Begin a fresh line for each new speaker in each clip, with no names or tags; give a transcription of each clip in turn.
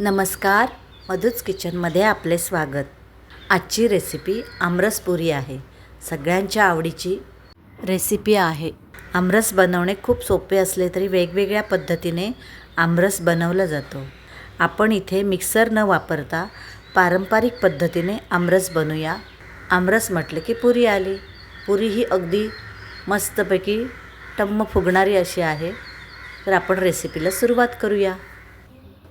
नमस्कार. मधुच किचनमध्ये आपले स्वागत. आजची रेसिपी आमरसपुरी आहे. सगळ्यांच्या आवडीची रेसिपी आहे. आमरस बनवणे खूप सोपे असले तरी वेगवेगळ्या पद्धतीने आमरस बनवलं जातो. आपण इथे मिक्सर न वापरता पारंपरिक पद्धतीने आमरस बनवूया. आमरस म्हटलं की पुरी आली. पुरी ही अगदी मस्तपैकी टम्म फुगणारी अशी आहे. तर आपण रेसिपीला सुरुवात करूया.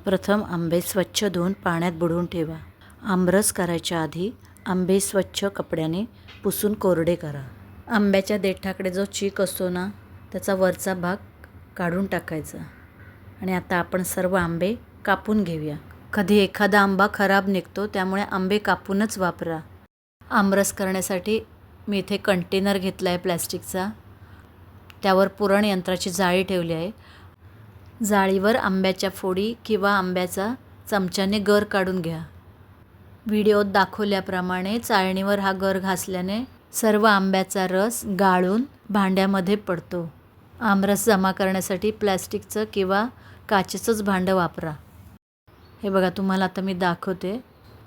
प्रथम आंबे स्वच्छ धुवून पाण्यात बुडवून ठेवा. आमरस करायच्या आधी आंबे स्वच्छ कपड्याने पुसून कोरडे करा. आंब्याच्या देठाकडे जो चीक असतो ना त्याचा वरचा भाग काढून टाकायचा. आणि आता आपण सर्व आंबे कापून घेऊया. कधी एखादा आंबा खराब निघतो त्यामुळे आंबे कापूनच वापरा. आमरस करण्यासाठी मी इथे कंटेनर घेतला आहे प्लॅस्टिकचा. त्यावर पुरण यंत्राची जाळी ठेवली आहे. जाळीवर आंब्याच्या फोडी किंवा आंब्याचा चमच्याने गर काढून घ्या. व्हिडिओत दाखवल्याप्रमाणे चाळणीवर हा गर घासल्याने सर्व आंब्याचा रस गाळून भांड्यामध्ये पडतो. आमरस जमा करण्यासाठी प्लॅस्टिकचं किंवा काचेचंच भांडं वापरा. हे बघा तुम्हाला आता मी दाखवते.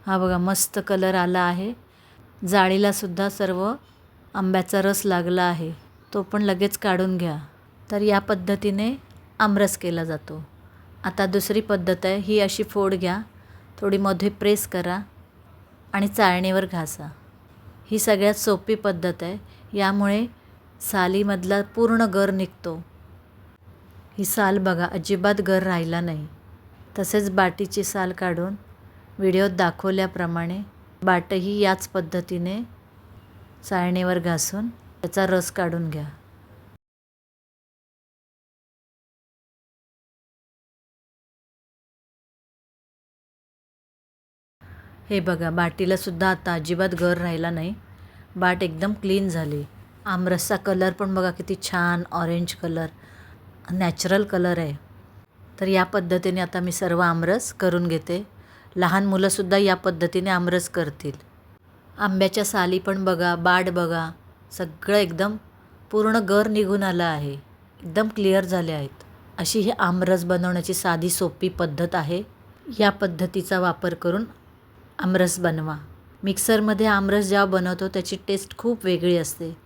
हा बघा मस्त कलर आला आहे. जाळीलासुद्धा सर्व आंब्याचा रस लागला आहे. तो पण लगेच काढून घ्या. तर या पद्धतीने आमरस केला जातो. आता दुसरी पद्धत आहे ही अशी फोड घ्या थोडी मध्ये प्रेस करा आणि चाळणीवर घासा. ही सगळ्यात सोपी पद्धत आहे यामुळे सालीमधला पूर्ण गर निघतो. ही साल बघा अजिबात गर राहिला नाही. तसेच बाटीची साल काढून व्हिडिओत दाखवल्याप्रमाणे बाटही याच पद्धतीने चाळणीवर घासून त्याचा रस काढून घ्या. हे बघा बाटीलासुद्धा आता अजिबात गर राहिला नाही. बाट एकदम क्लीन झाली. आमरसचा कलर पण बघा किती छान ऑरेंज कलर नॅचरल कलर आहे. तर या पद्धतीने आता मी सर्व आमरस करून घेते. लहान मुलंसुद्धा या पद्धतीने आमरस करतील. आंब्याच्या साली पण बघा बाट बघा सगळं एकदम पूर्ण गर निघून आलं आहे. एकदम क्लिअर झाले आहेत. अशी ही आमरस बनवण्याची साधी सोपी पद्धत आहे. या पद्धतीचा वापर करून आमरस बनवा. मिक्सरमध्ये आमरस जेव्हा बनवतो त्याची टेस्ट खूप वेगळी असते.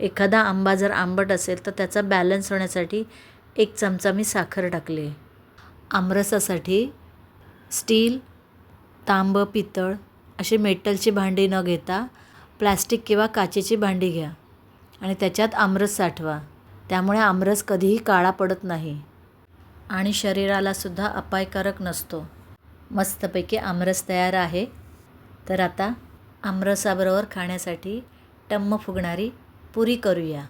एखादा आंबा जर आंबट असेल तर त्याचा बॅलन्स होण्यासाठी एक चमचा मी साखर टाकली. आमरसासाठी स्टील तांब पितळ अशी मेटलची भांडी न घेता प्लॅस्टिक किंवा काचेची भांडी घ्या आणि त्याच्यात आमरस साठवा. त्यामुळे आमरस कधीही काळा पडत नाही आणि शरीरालासुद्धा अपायकारक नसतो. मस्तपैकी आमरस तयार आहे. तर आता आमरसाबरोबर खाण्यासाठी टम्म फुगणारी पुरी करूया.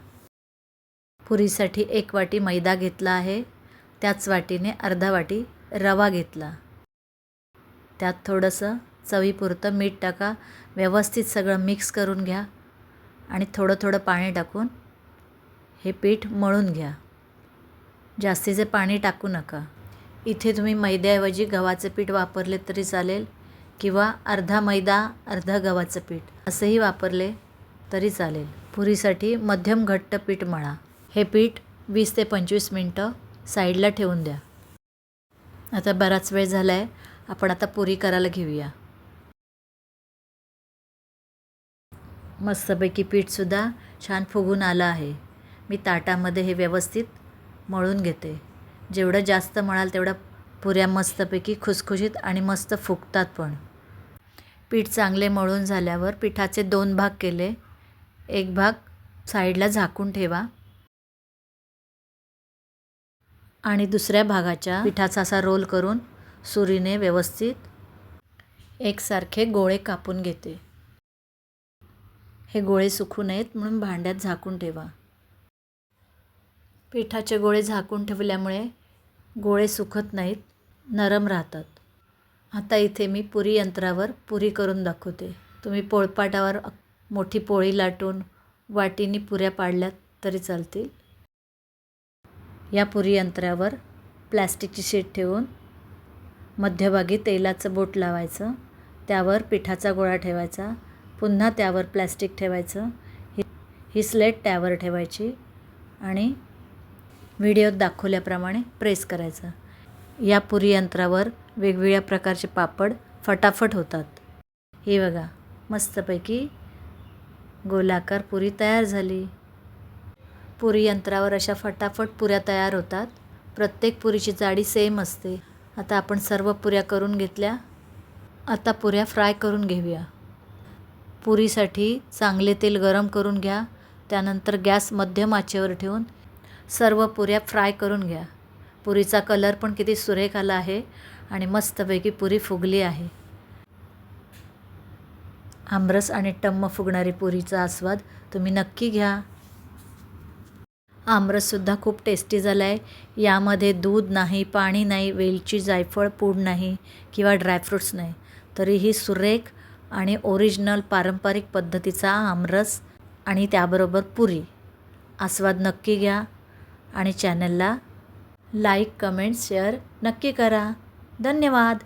पुरीसाठी एक वाटी मैदा घेतला आहे. त्याच वाटीने अर्धा वाटी रवा घेतला. त्यात थोडंसं चवीपुरतं मीठ टाका. व्यवस्थित सगळं मिक्स करून घ्या. आणि थोडं थोडं पाणी टाकून हे पीठ मळून घ्या. जास्तीचे पाणी टाकू नका. इथे तुम्ही मैद्याऐवजी गव्हाचं पीठ वापरले तरी चालेल किंवा अर्धा मैदा अर्धा गव्हाचं पीठ असंही वापरले तरी चालेल. पुरीसाठी मध्यम घट्ट पीठ मळा. हे पीठ वीस ते पंचवीस मिनटं साईडला ठेवून द्या. आता बराच वेळ झाला आहे आपण आता पुरी करायला घेऊया. मस्तपैकी पीठसुद्धा छान फुगून आलं आहे. मी ताटामध्ये हे व्यवस्थित मळून घेते. जेवढं जास्त मळाल तेवढ्या पुऱ्या मस्तपैकी खुसखुशीत आणि मस्त फुगतात पण. पीठ चांगले मळून झाल्यावर पिठाचे दोन भाग केले. एक भाग साईडला झाकून ठेवा. आणि दुसऱ्या भागाच्या पिठाचा असा रोल करून सुरीने व्यवस्थित एकसारखे गोळे कापून घेते. हे गोळे सुकू नयेत म्हणून भांड्यात झाकून ठेवा. पिठाचे गोळे झाकून ठेवल्यामुळे गोळे सुकत नाहीत नरम राहतात. आता इथे मी पुरी यंत्रावर पुरी करून दाखवते. तुम्ही पोळपाटावर मोठी पोळी लाटून वाटीने पुऱ्या पाडल्यात तरी चालतील. या पुरी यंत्रावर प्लॅस्टिकची शीट ठेवून मध्यभागी तेलाचं बोट लावायचं त्यावर पिठाचा गोळा ठेवायचा पुन्हा त्यावर प्लॅस्टिक ठेवायचं ही ही स्लेट त्यावर ठेवायची आणि व्हिडिओत दाखवल्याप्रमाणे प्रेस करायचं. या पुरी यंत्रावर वेगवेगळ्या प्रकारचे पापड फटाफट होतात. हे बघा मस्तपैकी गोलाकार पुरी तयार झाली. पुरी यंत्रावर अशा फटाफट पुऱ्या तयार होतात. प्रत्येक पुरीची जाडी सेम असते. आता आपण सर्व पुऱ्या करून घेतल्या. आता पुऱ्या फ्राय करून घेऊया. पुरीसाठी चांगले तेल गरम करून घ्या. त्यानंतर गॅस मध्यम आचेवर ठेवून सर्व पुऱ्या फ्राय करून घ्या. पुरीचा कलर पण किती सुरेख आला आहे आणि मस्तपैकी पुरी फुगली आहे. आमरस आणि टम्म फुगणारी पुरीचा आस्वाद तुम्ही नक्की घ्या. आमरससुद्धा खूप टेस्टी झाला आहे यामध्ये दूध नाही पाणी नाही वेलची जायफळ पूड नाही किंवा ड्रायफ्रूट्स नाही. तरीही सुरेख आणि ओरिजिनल पारंपरिक पद्धतीचा आमरस आणि त्याबरोबर पुरी. आस्वाद नक्की घ्या. आणि चॅनलला लाईक कमेंट शेअर नक्की करा. धन्यवाद.